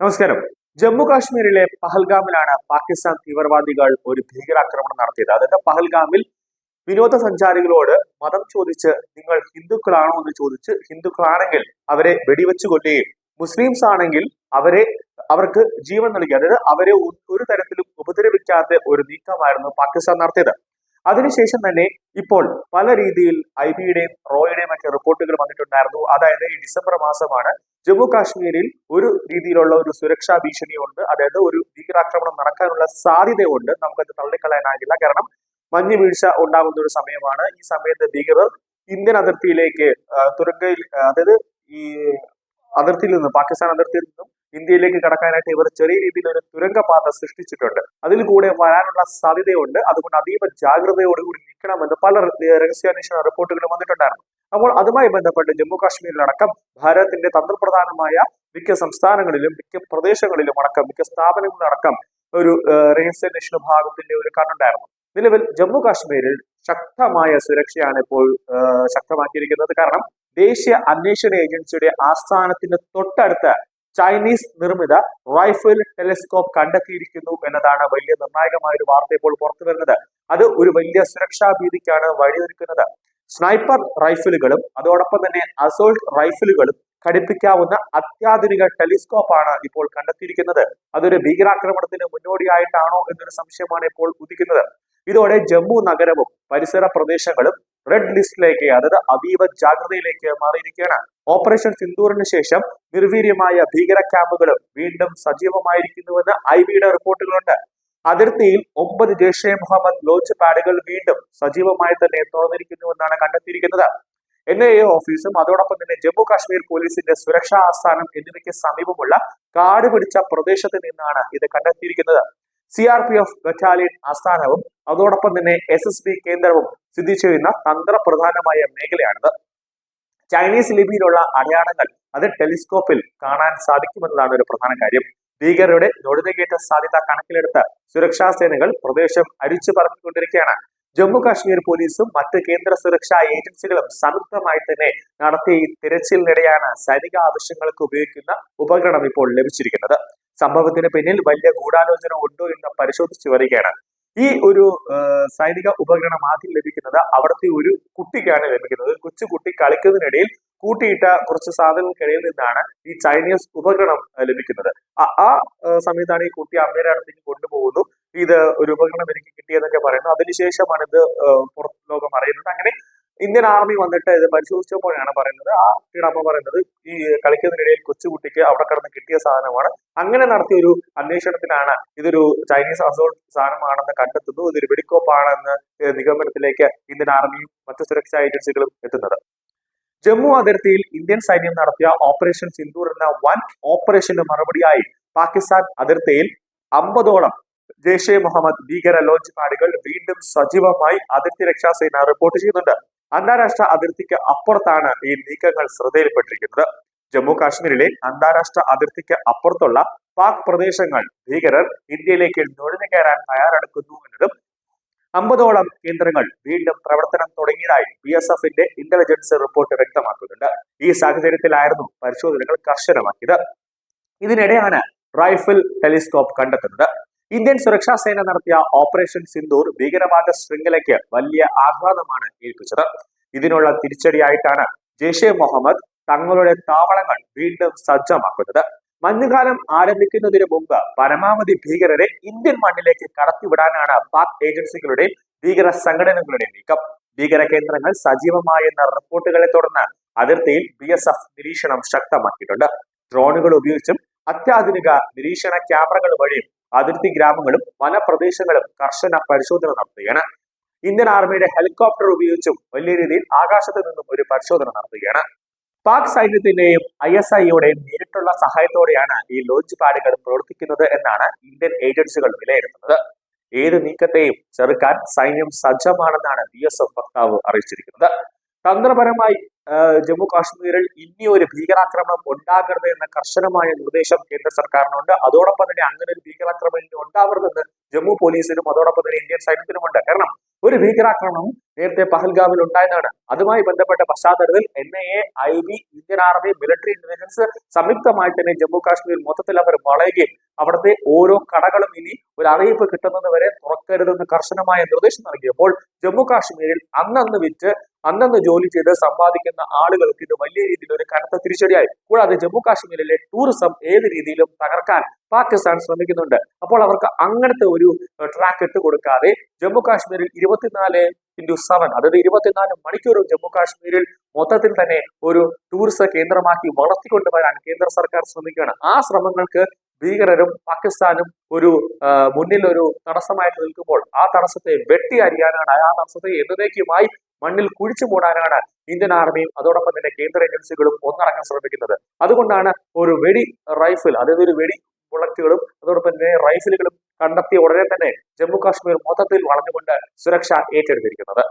നമസ്കാരം. ജമ്മു കാശ്മീരിലെ പഹൽഗാമിലാണ് പാകിസ്ഥാൻ തീവ്രവാദികൾ ഒരു ഭീകരാക്രമണം നടത്തിയത്. അതായത് പഹൽഗാമിൽ വിനോദസഞ്ചാരികളോട് മതം ചോദിച്ച് നിങ്ങൾ ഹിന്ദുക്കളാണോ എന്ന് ചോദിച്ച് ഹിന്ദുക്കളാണെങ്കിൽ അവരെ വെടിവെച്ചു കൊല്ലുകയും മുസ്ലിംസ് ആണെങ്കിൽ അവരെ അവർക്ക് ജീവൻ നൽകി. അതായത് അവരെ ഒരു തരത്തിലും ഉപദ്രവിക്കാത്ത ഒരു നീക്കമായിരുന്നു പാകിസ്ഥാൻ നടത്തിയത്. അതിനുശേഷം തന്നെ ഇപ്പോൾ പല രീതിയിൽ ഐ ബിയുടെയും റോയുടെയും ഒക്കെ റിപ്പോർട്ടുകൾ വന്നിട്ടുണ്ടായിരുന്നു. അതായത് ഈ ഡിസംബർ മാസമാണ് ജമ്മു കാശ്മീരിൽ ഒരു രീതിയിലുള്ള ഒരു സുരക്ഷാ ഭീഷണിയുണ്ട്. അതായത് ഒരു ഭീകരാക്രമണം നടക്കാനുള്ള സാധ്യതയുണ്ട്. നമുക്കത് തള്ളിക്കളയാനാകില്ല. കാരണം മഞ്ഞ് വീഴ്ച ഉണ്ടാകുന്ന ഒരു സമയമാണ്. ഈ സമയത്ത് ഭീകരർ ഇന്ത്യൻ അതിർത്തിയിലേക്ക് തുരങ്കയിൽ അതായത് ഈ അതിർത്തിയിൽ നിന്ന് പാകിസ്ഥാൻ അതിർത്തിയിൽ നിന്നും ഇന്ത്യയിലേക്ക് കടക്കാനായിട്ട് ഇവർ ചെറിയ രീതിയിൽ ഒരു തുരങ്കപാത സൃഷ്ടിച്ചിട്ടുണ്ട്. അതിൽ കൂടെ വരാനുള്ള സാധ്യതയുണ്ട്. അതുകൊണ്ട് അതീവ ജാഗ്രതയോടുകൂടി നിൽക്കണമെന്ന് പല രഹസ്യാന്വേഷണ റിപ്പോർട്ടുകൾ വന്നിട്ടുണ്ടായിരുന്നു. അപ്പോൾ അതുമായി ബന്ധപ്പെട്ട് ജമ്മു കാശ്മീരിലടക്കം ഭാരതത്തിന്റെ തന്ത്രപ്രധാനമായ മിക്ക സംസ്ഥാനങ്ങളിലും മിക്ക പ്രദേശങ്ങളിലും അടക്കം മിക്ക സ്ഥാപനങ്ങളിലടക്കം ഒരു രഹസ്യാന്വേഷണ ഭാഗത്തിന്റെ ഒരു കണ്ണുണ്ടായിരുന്നു. നിലവിൽ ജമ്മു കാശ്മീരിൽ ശക്തമായ സുരക്ഷയാണ് ഇപ്പോൾ ശക്തമാക്കിയിരിക്കുന്നത്. കാരണം ദേശീയ അന്വേഷണ ഏജൻസിയുടെ ആസ്ഥാനത്തിന് തൊട്ടടുത്ത് ചൈനീസ് നിർമ്മിത റൈഫിൾ ടെലിസ്കോപ്പ് കണ്ടെത്തിയിരിക്കുന്നു എന്നതാണ് വലിയ നിർണായകമായ ഒരു വാർത്ത ഇപ്പോൾ പുറത്തു വരുന്നത്. അത് ഒരു വലിയ സുരക്ഷാ ഭീതിക്കാണ് വഴിയൊരുക്കുന്നത്. സ്നൈപ്പർ റൈഫിലുകളും അതോടൊപ്പം തന്നെ അസോൾട്ട് റൈഫിലുകളും ഘടിപ്പിക്കാവുന്ന അത്യാധുനിക ടെലിസ്കോപ്പാണ് ഇപ്പോൾ കണ്ടെത്തിയിരിക്കുന്നത്. അതൊരു ഭീകരാക്രമണത്തിന് മുന്നോടിയായിട്ടാണോ എന്നൊരു സംശയമാണ് ഇപ്പോൾ ഉദിക്കുന്നത്. ഇതോടെ ജമ്മു നഗരവും പരിസര പ്രദേശങ്ങളും റെഡ് ലിസ്റ്റിലേക്ക് അതായത് അതീവ ജാഗ്രതയിലേക്ക് മാറിയിരിക്കുകയാണ്. ഓപ്പറേഷൻ സിന്ദൂറിന് ശേഷം നിർവീര്യമായ ഭീകര ക്യാമ്പുകളും വീണ്ടും സജീവമായിരിക്കുന്നുവെന്ന് ഐ ബിയുടെ റിപ്പോർട്ടുകളുണ്ട്. അതിർത്തിയിൽ ഒമ്പത് ജെയ്ഷെ മുഹമ്മദ് ലോഞ്ച് പാഡുകൾ വീണ്ടും സജീവമായി തന്നെ തുറന്നിരിക്കുന്നുവെന്നാണ് കണ്ടെത്തിയിരിക്കുന്നത്. എൻ ഐ എ ഓഫീസും അതോടൊപ്പം തന്നെ ജമ്മു കാശ്മീർ പോലീസിന്റെ സുരക്ഷാ ആസ്ഥാനം എന്നിവയ്ക്ക് സമീപമുള്ള കാട് പിടിച്ച പ്രദേശത്ത് നിന്നാണ് ഇത് കണ്ടെത്തിയിരിക്കുന്നത്. C R P F battalion ആസ്ഥാനവും അതോടൊപ്പം തന്നെ എസ് എസ് ബി കേന്ദ്രവും സ്ഥിതി ചെയ്യുന്ന തന്ത്രപ്രധാനമായ മേഖലയാണിത്. ചൈനീസ് ലിപിയിലുള്ള അടയാളങ്ങൾ അത് ടെലിസ്കോപ്പിൽ കാണാൻ സാധിക്കുമെന്നതാണ് ഒരു പ്രധാന കാര്യം. ഭീകരരുടെ നുഴഞ്ഞുകയറ്റ സാധ്യത കണക്കിലെടുത്ത് സുരക്ഷാ സേനകൾ പ്രദേശം അരിച്ചു പറഞ്ഞുകൊണ്ടിരിക്കുകയാണ് ജമ്മു കാശ്മീർ പോലീസും മറ്റ് കേന്ദ്ര സുരക്ഷാ ഏജൻസികളും സംയുക്തമായി തന്നെ നടത്തിയ ഈ തിരച്ചിലിനിടെയാണ് സൈനിക ആവശ്യങ്ങൾക്ക് ഉപയോഗിക്കുന്ന ഉപകരണം ഇപ്പോൾ ലഭിച്ചിരിക്കുന്നത്. സംഭവത്തിന് പിന്നിൽ വലിയ ഗൂഢാലോചന ഉണ്ടോ എന്ന് പരിശോധിച്ചു വരികയാണ്. ഈ ഒരു സൈനിക ഉപകരണം ആദ്യം ലഭിക്കുന്നത് അവിടുത്തെ ഒരു കുട്ടിക്കാണ് ലഭിക്കുന്നത്. കൊച്ചു കുട്ടി കളിക്കുന്നതിനിടയിൽ കൂട്ടിയിട്ട കുറച്ച് സാധനങ്ങൾക്കിടയിൽ നിന്നാണ് ഈ ചൈനീസ് ഉപകരണം ലഭിക്കുന്നത്. ആ സമയത്താണ് ഈ കുട്ടി അമ്മയുടെ അടുത്തേക്ക് കൊണ്ടുപോകുന്നു. ഇത് ഒരു ഉപകരണം എനിക്ക് കിട്ടിയെന്നൊക്കെ പറയുന്നു. അതിനുശേഷമാണ് ഇത് പുറത്ത് ലോകം അറിയുന്നത്. അങ്ങനെ ഇന്ത്യൻ ആർമി വന്നിട്ട് ഇത് പരിശോധിച്ചപ്പോഴാണ് പറയുന്നത്. ആ കുട്ടിയുടെ അമ്മ പറയുന്നത് ഈ കളിക്കുന്നതിനിടയിൽ കൊച്ചുകുട്ടിക്ക് അവിടെ കിടന്ന് കിട്ടിയ സാധനമാണ്. അങ്ങനെ നടത്തിയ ഒരു അന്വേഷണത്തിലാണ് ഇതൊരു ചൈനീസ് അസോൾട്ട് സാധനമാണെന്ന് കണ്ടെത്തുന്നു. ഇതൊരു വെടിക്കോപ്പാണെന്ന് നിഗമനത്തിലേക്ക് ഇന്ത്യൻ ആർമിയും മറ്റു സുരക്ഷാ ഏജൻസികളും എത്തുന്നത്. ജമ്മു അതിർത്തിയിൽ ഇന്ത്യൻ സൈന്യം നടത്തിയ ഓപ്പറേഷൻ സിന്ദൂർ എന്ന വൻ ഓപ്പറേഷന് മറുപടിയായി പാകിസ്ഥാൻ അതിർത്തിയിൽ അമ്പതോളം ജെയ്ഷെ മുഹമ്മദ് ഭീകര ലോഞ്ച് പാഡുകൾ വീണ്ടും സജീവമായി അതിർത്തി രക്ഷാസേന റിപ്പോർട്ട് ചെയ്യുന്നുണ്ട്. അന്താരാഷ്ട്ര അതിർത്തിക്ക് അപ്പുറത്താണ് ഈ നീക്കങ്ങൾ ശ്രദ്ധയിൽപ്പെട്ടിരിക്കുന്നത്. ജമ്മു കാശ്മീരിലെ അന്താരാഷ്ട്ര അതിർത്തിക്ക് അപ്പുറത്തുള്ള പാക് പ്രദേശങ്ങൾ ഭീകരർ ഇന്ത്യയിലേക്ക് നുഴഞ്ഞു കയറാൻ തയ്യാറെടുക്കുന്നു എന്നതും അമ്പതോളം കേന്ദ്രങ്ങൾ വീണ്ടും പ്രവർത്തനം തുടങ്ങിയതായി ബി എസ് എഫിന്റെ ഇന്റലിജൻസ് റിപ്പോർട്ട് വ്യക്തമാക്കുന്നുണ്ട്. ഈ സാഹചര്യത്തിലായിരുന്നു പരിശോധനകൾ കർശനമാക്കിയത്. ഇതിനിടെയാണ് റൈഫിൾ ടെലിസ്കോപ്പ് കണ്ടെത്തുന്നത്. ഇന്ത്യൻ സുരക്ഷാ സേന നടത്തിയ ഓപ്പറേഷൻ സിന്ദൂർ ഭീകരവാദ ശൃംഖലയ്ക്ക് വലിയ ആഘാതമാണ് ഏൽപ്പിച്ചത്. ഇതിനുള്ള തിരിച്ചടിയായിട്ടാണ് ജെയ്ഷെ മുഹമ്മദ് തങ്ങളുടെ താവളങ്ങൾ വീണ്ടും സജ്ജമാക്കുന്നത്. മഞ്ഞുകാലം ആരംഭിക്കുന്നതിന് മുമ്പ് പരമാവധി ഭീകരരെ ഇന്ത്യൻ മണ്ണിലേക്ക് കടത്തിവിടാനാണ് പാക് ഏജൻസികളുടെയും ഭീകര സംഘടനകളുടെയും നീക്കം. ഭീകര കേന്ദ്രങ്ങൾ സജീവമായെന്ന റിപ്പോർട്ടുകളെ തുടർന്ന് അതിർത്തിയിൽ ബി എസ് എഫ് നിരീക്ഷണം ശക്തമാക്കിയിട്ടുണ്ട്. ഡ്രോണുകൾ ഉപയോഗിച്ചും അത്യാധുനിക നിരീക്ഷണ ക്യാമറകൾ വഴിയും അതിർത്തി ഗ്രാമങ്ങളും വനപ്രദേശങ്ങളും കർശന പരിശോധന നടത്തുകയാണ്. ഇന്ത്യൻ ആർമിയുടെ ഹെലികോപ്റ്റർ ഉപയോഗിച്ചും വലിയ രീതിയിൽ ആകാശത്ത് നിന്നും ഒരു പരിശോധന നടത്തുകയാണ്. പാക് സൈന്യത്തിന്റെയും ഐ എസ് ഐയുടെയും നേരിട്ടുള്ള സഹായത്തോടെയാണ് ഈ ലോഞ്ച് പാഡുകൾ പ്രവർത്തിക്കുന്നത് എന്നാണ് ഇന്ത്യൻ ഏജൻസികൾ വിലയിരുത്തുന്നത്. ഏത് നീക്കത്തെയും ചെറുക്കാൻ സൈന്യം സജ്ജമാണെന്നാണ് ബി എസ് എഫ് വക്താവ് അറിയിച്ചിരിക്കുന്നത്. തന്ത്രപരമായി ജമ്മു കാശ്മീരിൽ ഇനി ഒരു ഭീകരാക്രമണം ഉണ്ടാകരുത് എന്ന കർശനമായ നിർദ്ദേശം കേന്ദ്ര സർക്കാരിനുണ്ട്. അതോടൊപ്പം തന്നെ അങ്ങനെ ഒരു ഭീകരാക്രമണം ഉണ്ടാവരുതെന്ന് ജമ്മു പോലീസിനും അതോടൊപ്പം തന്നെ ഇന്ത്യൻ സൈന്യത്തിനുമുണ്ട്. കാരണം ഒരു ഭീകരാക്രമണം നേരത്തെ പഹൽഗാമിൽ ഉണ്ടായതാണ്. അതുമായി ബന്ധപ്പെട്ട പശ്ചാത്തലത്തിൽ N I A I B Indian army military intelligence സംയുക്തമായി തന്നെ ജമ്മു കാശ്മീർ മൊത്തത്തിൽ അവർ വളയുകയും അവിടുത്തെ ഓരോ കടകളും ഇനി ഒരു അറിയിപ്പ് കിട്ടുന്നത് വരെ തുറക്കരുതെന്ന് കർശനമായ നിർദ്ദേശം നൽകിയപ്പോൾ ജമ്മു കാശ്മീരിൽ അന്നന്ന് വിറ്റ് അന്നന്ന് ജോലി ചെയ്ത് സമ്പാദിക്കുന്ന ആളുകൾക്ക് ഇത് വലിയ രീതിയിൽ ഒരു കനത്ത തിരിച്ചടിയായി. കൂടാതെ ജമ്മു കാശ്മീരിലെ ടൂറിസം ഏത് രീതിയിലും തകർക്കാൻ പാകിസ്ഥാൻ ശ്രമിക്കുന്നുണ്ട്. അപ്പോൾ അവർക്ക് അങ്ങനത്തെ ഒരു ട്രാക്ക് ഇട്ട് കൊടുക്കാതെ ജമ്മു കാശ്മീരിൽ ഇരുപത്തിനാല് ഇന്റു സെവൻ അതായത് ഇരുപത്തിനാല് മണിക്കൂറും ജമ്മു കാശ്മീരിൽ മൊത്തത്തിൽ തന്നെ ഒരു ടൂറിസ കേന്ദ്രമാക്കി വളർത്തിക്കൊണ്ടുവരാൻ കേന്ദ്ര സർക്കാർ ശ്രമിക്കുകയാണ്. ആ ശ്രമങ്ങൾക്ക് ഭീകരരും പാകിസ്ഥാനും ഒരു മുന്നിൽ ഒരു തടസ്സമായിട്ട് നിൽക്കുമ്പോൾ ആ തടസ്സത്തെ വെട്ടി അരിയാനാണ് ആ തടസ്സത്തെ എന്നതേക്കുമായി മണ്ണിൽ കുഴിച്ചു മൂടാനാണ് ഇന്ത്യൻ ആർമിയും അതോടൊപ്പം തന്നെ കേന്ദ്ര ഏജൻസികളും ഒന്നടങ്ങാൻ ശ്രമിക്കുന്നത്. അതുകൊണ്ടാണ് ഒരു വെടി റൈഫിൾ അതായത് ഒരു വെടി ബുള്ളറ്റുകളും അതോടൊപ്പം തന്നെ റൈഫിലുകളും കണ്ടെത്തിയ ഉടനെ തന്നെ ജമ്മു കാശ്മീർ മൊത്തത്തിൽ വളഞ്ഞുകൊണ്ട് സുരക്ഷ ഏറ്റെടുത്തിരിക്കുന്നത്.